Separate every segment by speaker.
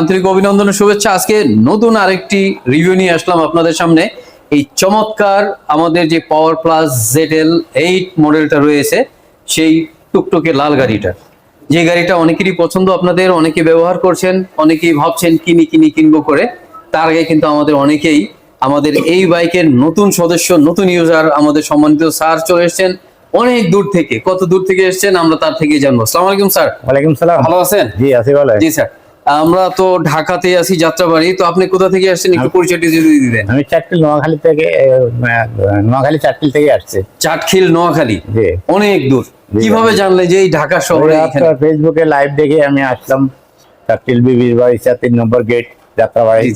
Speaker 1: আন্তরিক অভিনন্দন শুভেচ্ছা। আজকে নতুন আরেকটি রিভিউ নিয়ে আসলাম আপনাদের সামনে। এই চমৎকার আমাদের যে power plus Z L eight মডেলটা রয়েছে সেই টুকটুকে লাল গাড়িটা। যে গাড়িটা অনেকেরই পছন্দ আপনাদের অনেকে ব্যবহার করছেন অনেকেই ভাবছেন কিনি কিনি কিনবো করে। তার আগে কিন্তু আমাদের অনেকেই আমাদের এই বাইকের নতুন সদস্য নতুন ইউজার আমাদের সম্মানিত স্যার চলে এসেছেন। অনেক দূর থেকে কত দূর থেকে এসেছেন আমরা তার থেকেই জানব। সালাম আলাইকুম স্যার।
Speaker 2: ওয়ালাইকুম সালাম।
Speaker 1: ভালো আছেন?
Speaker 2: জি আছি ভালো।
Speaker 1: জি স্যার। আমরা তো ঢাকাতে আছি যাত্রাবাড়ি তো আপনি কোথা থেকে আসছেন? একটু পরিচয়টি যদি দিতেন।
Speaker 2: আমি চাটকিল নোয়াখালী থেকে নোয়াখালী চাটকিল থেকে আসছি।
Speaker 1: চাটখিল নোয়াখালী? অনেক দূর। কীভাবে জানলে যে এই ঢাকা শহরে
Speaker 2: ফেসবুকে লাইভ দেখে আমি আসলাম। চাটকিল বিবির বাড়িটা তিন নম্বর গেট যাত্রাবাড়ি।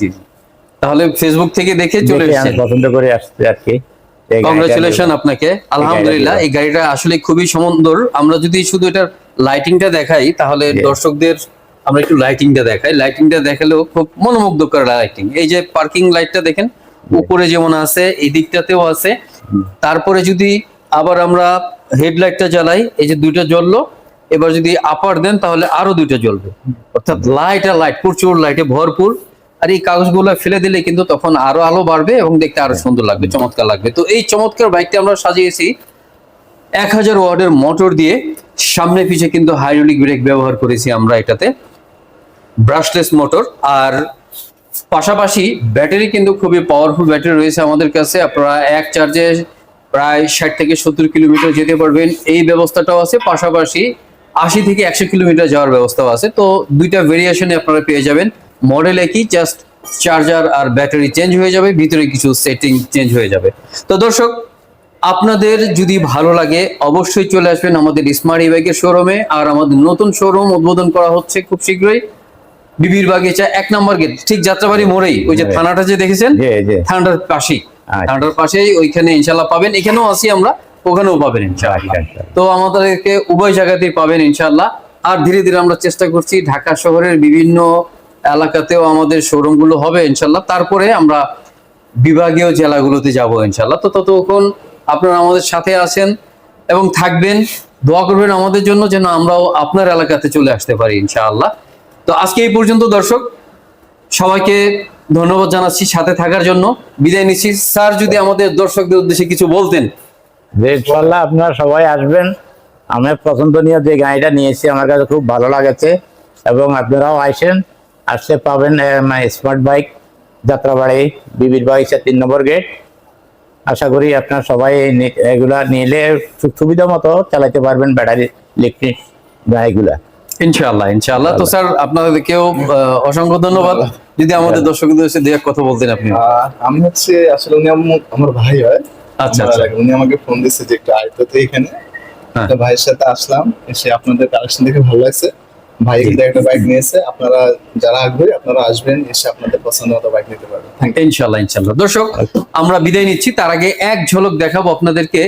Speaker 1: তাহলে ফেসবুক থেকে দেখে চলে এসেছেন।
Speaker 2: পছন্দ করে আসছি আর কি।
Speaker 1: কংগ্রেচুলেশন আপনাকে। আলহামদুলিল্লাহ এই গাড়িটা আসলে খুবই সুন্দর। আমরা যদি শুধু এটার লাইটিংটা দেখাই তাহলে দর্শকদের আমরা একটু লাইটিংটা দেখাই। লাইটিংটা দেখালেও খুব মনোমুগ্ধকর লাইটিং এই যে পার্কিং লাইটটা দেখেন, উপরে যেমন আছে এই দিকটাতেও আছে। তারপরে যদি আবার আমরা হেডলাইটটা জ্বালাই, এই যে দুইটা জ্বললো, এবার যদি আপার দেন, তাহলে আরও দুইটা জ্বলবে। অর্থাৎ লাইট আর লাইট প্রচুর লাইটে ভরপুর। আর এই কাগজগুলো ফেলে দিলে কিন্তু তখন আরও আলো বাড়বে এবং দেখতে আরও সুন্দর লাগবে, চমৎকার লাগবে। তো এই চমৎকার বাইকটা আমরা সাজিয়েছি এক হাজার ওয়ার্ডের মোটর দিয়ে। সামনে পিছে কিন্তু হাইড্রোলিক ব্রেক ব্যবহার করেছি আমরা এটাতে। ব্রাশলেস মোটর আর পাশাপাশি ব্যাটারি কিন্তু খুবই পাওয়ারফুল ব্যাটারি রয়েছে আমাদের কাছে। আপনারা এক চার্জে প্রায় ষাট থেকে সত্তর কিলোমিটার যেতে পারবেন। এই ব্যবস্থাটাও আছে। পাশাপাশি আশি থেকে একশো কিলোমিটার যাওয়ার ব্যবস্থাও আছে। তো দুইটা ভেরিয়েশনে আপনারা পেয়ে যাবেন। মডেল একই জাস্ট চার্জার আর ব্যাটারি চেঞ্জ হয়ে যাবে। ভিতরে কিছু সেটিং চেঞ্জ হয়ে যাবে। তো দর্শক, আপনাদের যদি ভালো লাগে অবশ্যই চলে আসবেন আমাদের স্মার্ট ই বাইকের শোরুমে আর আমাদের নতুন শোরুম উদ্বোধন করা হচ্ছে খুব শীঘ্রই। বিবির বাগিচা এক নম্বর গেট ঠিক যাত্রাবাড়ি মোড়েই ওই যে থানাটা যে দেখেছেন? থানাটার পাশেই
Speaker 2: আচ্ছা।
Speaker 1: থানাটার পাশেই ওইখানে ইনশাল্লাহ পাবেন। এখানেও আছি আমরা ওখানেও পাবেন ইনশাল্লাহ
Speaker 2: আচ্ছা, আচ্ছা।
Speaker 1: তো আমাদেরকে উভয় জায়গাতেই পাবেন ইনশাল্লাহ আর ধীরে ধীরে আমরা চেষ্টা করছি ঢাকা শহরের বিভিন্ন এলাকাতেও আমাদের শোরুমগুলো হবে ইনশাল্লাহ তারপরে আমরা বিভাগীয় জেলাগুলোতে যাব ইনশাল্লাহ তো ততক্ষণ আপনারা আমাদের সাথে আছেন এবং থাকবেন। দোয়া করবেন আমাদের জন্য যেন আমরাও আপনার এলাকাতে চলে আসতে পারি ইনশাআল্লাহ। তো আজকে এই পর্যন্ত দর্শক, সবাইকে ধন্যবাদ জানাচ্ছি সাথে থাকার জন্য। বিদায় নিচ্ছি। স্যার, যদি আমাদের দর্শকদের উদ্দেশ্যে কিছু বলতেন।
Speaker 2: ইনশাল্লাহ আপনারা সবাই আসবেন। আমি পছন্দনীয় যে গাড়িটা নিয়েছি, আমার কাছে খুব ভালো লাগেছে এবং আপনারাও আসেন। আসতে পাবেন স্মার্ট বাইক, যাত্রাবাড়ি, বিবির বাগিচা তিন নম্বর গেট। আশা করি আপনারা সবাই এগুলা নিলে সুবিধা মতো চালাতে পারবেন ব্যাটারি, ইলেকট্রিক গাড়িগুলা।
Speaker 1: ইনশাআল্লাহ ইনশাআল্লাহ। তো স্যার আপনাদেরকেও অসংখ্য ধন্যবাদ। যদি আমাদের দর্শকদের সাথে এক কথা বলতেন আপনি।
Speaker 3: আমি হচ্ছে আসলে উনি আমার ভাই হয়।
Speaker 1: আচ্ছা আচ্ছা।
Speaker 3: উনি আমাকে ফোন দিয়েছে যে একটা তো এখানে
Speaker 1: হ্যাঁ।
Speaker 3: ভাইয়ের সাথে আসলাম এসে আপনাদের কালেকশন দেখে ভালো লাগছে। ভাই কিন্তু একটা বাইক নিয়েছে আপনারা যারা আগ্রহী আপনারা আসবেন এসে আপনাদের পছন্দ মতো বাইক নিতে পারবেন। ইউ
Speaker 1: ইনশাল্লাহ ইনশাল্লাহ দর্শক আমরা বিদায় নিচ্ছি। তার আগে এক ঝলক দেখাবো আপনাদেরকে।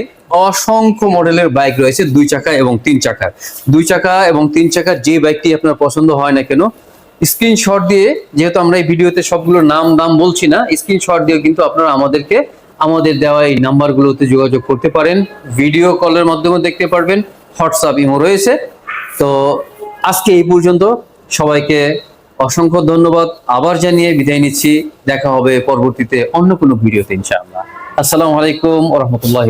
Speaker 1: অসংখ্য মডেলের বাইক রয়েছে দুই চাকা এবং তিন চাকার দুই চাকা এবং তিন চাকার যে বাইকটি আপনার পছন্দ হয় না কেন স্ক্রিনশট দিয়ে যেহেতু আমরা এই ভিডিওতে সবগুলোর নাম দাম বলছি না স্ক্রিনশট দিয়ে কিন্তু আপনারা আমাদেরকে আমাদের দেওয়া এই নাম্বারগুলোতে যোগাযোগ করতে পারেন। ভিডিও কলের মাধ্যমে দেখতে পারবেন। হোয়াটসঅ্যাপ ইমো রয়েছে। তো আজকে এই পর্যন্ত সবাইকে অসংখ্য ধন্যবাদ। আবার জানিয়ে বিদায় নিচ্ছি। দেখা হবে পরবর্তীতে অন্য কোনো ভিডিওতে ইনশাআল্লাহ। আসসালামু আলাইকুম ওরহমতুল্লাহ